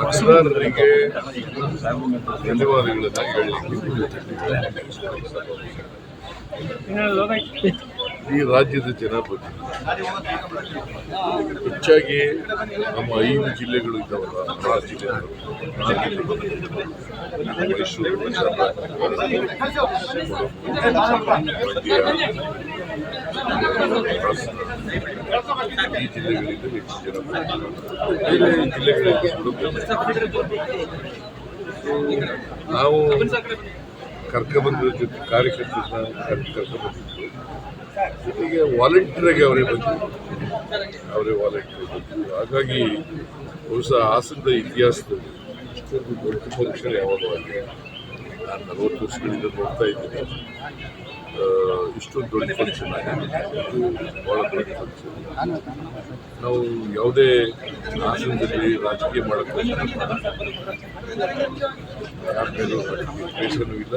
ಮತದಾರರಿಗೆ ಧನ್ಯವಾದಗಳನ್ನು ಹೇಳಲಿಕ್ಕೆ ಈ ರಾಜ್ಯದ ಜನಪತಿ. ಹೆಚ್ಚಾಗಿ ನಮ್ಮ ಐದು ಜಿಲ್ಲೆಗಳು ಇದ್ದಾವಲ್ಲ ಆ ಮೈಸೂರು ಮಂಡ್ಯ ನಾವು ಕರ್ಕೊಂಡ್ಬಂದ್ರ ಜೊತೆ ಕಾರ್ಯಕರ್ತರನ್ನ ಕರ್ಕೊಂಡ್ಬಂದಿದ್ದು ಜೊತೆಗೆ ವಾಲಂಟಿಯರಾಗಿ ಅವರೇ ಬಂದಿದ್ರು. ಅವರೇ ವಾಲಂಟಿಯರ್ ಬಂದಿದ್ರು. ಹಾಗಾಗಿ ಬಹುಶಃ ಹಾಸನದ ಇತಿಹಾಸದಲ್ಲಿ ಇಷ್ಟೊಂದು ದೊಡ್ಡ ಫಂಕ್ಷನ್ ಯಾವಾಗ ನಾನು ನಲವತ್ತು ವರ್ಷಗಳಿಂದ ನೋಡ್ತಾ ಇದ್ದೀನಿ. ಇಷ್ಟೊಂದು ದೊಡ್ಡ ಫಂಕ್ಷನ್ ಆಗಿದೆ. ಇದು ಭಾಳ ದೊಡ್ಡ ಫಂಕ್ಷನ್ ನಾವು ಯಾವುದೇ ಆಸನದಲ್ಲಿ ರಾಜಕೀಯ ಮಾಡೋಕ್ಕೆ ಯಾರ ಮೇಲೂ ದ್ವೇಷನೂ ಇಲ್ಲ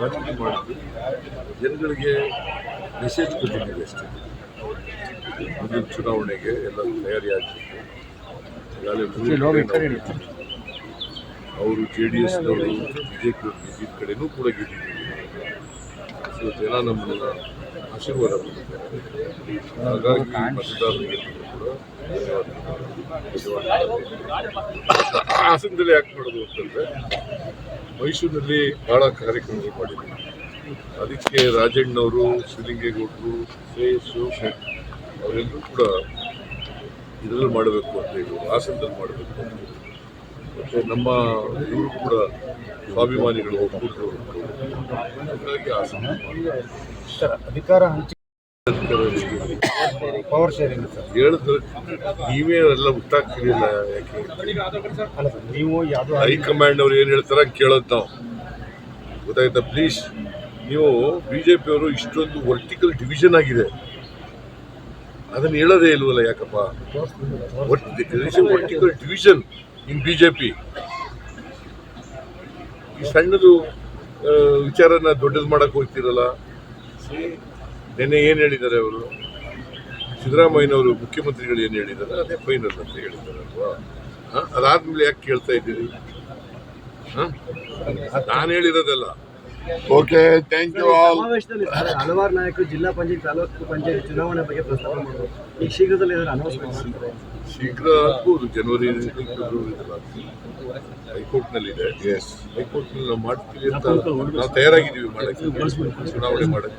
ರಾಜಕೀಯ ಮಾಡಿದ್ದು. ಜನಗಳಿಗೆ ಮೆಸೇಜ್ ಕೊಟ್ಟಿದ್ದೀವಿ ಅಷ್ಟೇ. ಮುಂದಿನ ಚುನಾವಣೆಗೆ ಎಲ್ಲ ತಯಾರಿ ಅವರು ಜೆ ಡಿ ಎಸ್ನವರು ಬಿಜೆಪಿಯವರು ಗೆದ್ದಿದ್ದ ಕಡೆನೂ ಕೂಡ ಗೆದ್ದಿದ್ದೀವಿ. ಸೊ ಜನ ನಮ್ಮನ್ನ ಆಶೀರ್ವಾದ ಮಾಡಿದ್ದಾರೆ ಹಾಗಾಗಿ ಮತದಾರರಿಗೆ ಕೂಡ ಹಾಸನದಲ್ಲಿ ಯಾಕೆ ಮಾಡೋದು ಅಂತಂದರೆ ಮೈಸೂರಿನಲ್ಲಿ ಬಹಳ ಕಾರ್ಯಕ್ರಮಗಳು ಮಾಡಿದ್ದೀವಿ ಅದಕ್ಕೆ ರಾಜಣ್ಣವರು ಶ್ರೀಲಿಂಗೇಗೌಡರು ಶ್ರೇಯಸ್ಸು ಅವರೆಲ್ಲರೂ ಕೂಡ ಇದರಲ್ಲಿ ಮಾಡಬೇಕು ಅಂತ ಹೇಳಿ ಹಾಸನದಲ್ಲಿ ಮಾಡಬೇಕು ಅಂತ ಮತ್ತು ನಮ್ಮ ಇವರು ಕೂಡ ಸ್ವಾಭಿಮಾನಿಗಳು ಒಕ್ಕೂಟರು ಹಾಗಾಗಿ ಹಾಸನ ಸರ್ ಅಧಿಕಾರ ಹಂಚಿ ಪವರ್ ಶೇರಿಂಗ್ ಹೇಳಿದ್ರೆ. ನೀವೇ ಎಲ್ಲ ಹುಟ್ಟಾಕ್ತಿರಲಿಲ್ಲ ಯಾಕೆ ಅಲ್ಲ ಸರ್ ನೀವು ಯಾವುದೋ ಹೈಕಮಾಂಡ್ ಅವ್ರು ಏನು ಹೇಳ್ತಾರ ಕೇಳೋದು ನಾವು. ಗೊತ್ತಾಯ್ತಾ? ಪ್ಲೀಸ್ ನೀವು ಬಿ ಜೆ ಪಿಯವರು ಇಷ್ಟೊಂದು ವರ್ಟಿಕಲ್ ಡಿವಿಷನ್ ಆಗಿದೆ. ಅದನ್ನು ಹೇಳೋದೇ ಇಲ್ವಲ್ಲ ಯಾಕಪ್ಪ? Political division in B J P ಈ ಸಣ್ಣದು ವಿಚಾರನ ದೊಡ್ಡದು ಮಾಡಕ್ಕೆ ಹೋಗ್ತಿರಲ್ಲ? ನಿನ್ನೆ ಏನು ಹೇಳಿದ್ದಾರೆ ಅವರು? ಸಿದ್ದರಾಮಯ್ಯನವರು ಮುಖ್ಯಮಂತ್ರಿಗಳು ಏನು ಹೇಳಿದ್ದಾರೆ? ಅದೇ ಫೈನಲ್ ಅಂತ ಹೇಳಿದ್ದಾರೆ ಅಲ್ವಾ ಹ? ಅದಾದ್ಮೇಲೆ ಯಾಕೆ ಕೇಳ್ತಾ ಇದ್ದೀರಿ? ನಾನು ಹೇಳಿರೋದಲ್ಲ. ಓಕೆ ಥ್ಯಾಂಕ್ ಯು ಆಲ್ ಹಲವಾರು ನಾಯಕರು ಜಿಲ್ಲಾ ಪಂಚಾಯತ್ ತಾಲೂಕು ಪಂಚಾಯತ್ ಚುನಾವಣೆ ಬಗ್ಗೆ ಪ್ರಸ್ತಾಪ ಮಾಡಿದ್ರು. ಈ ಶೀಘ್ರದಲ್ಲಿ ಇದರ ಅನೌನ್ಸ್ಮೆಂಟ್ ಶೀಘ್ರ ಆಗ್ಬೋದು. ಜನವರಿ ಹೈಕೋರ್ಟ್ನಲ್ಲಿದೆ. ಎಸ್ ಹೈಕೋರ್ಟ್ನಲ್ಲಿ ನಾವು ಮಾಡ್ತೀವಿ ಅಂತ ನಾವು ತಯಾರಾಗಿದ್ದೀವಿ ಮಾಡಕ್ಕೆ. ಚುನಾವಣೆ ಮಾಡಕ್ಕೆ.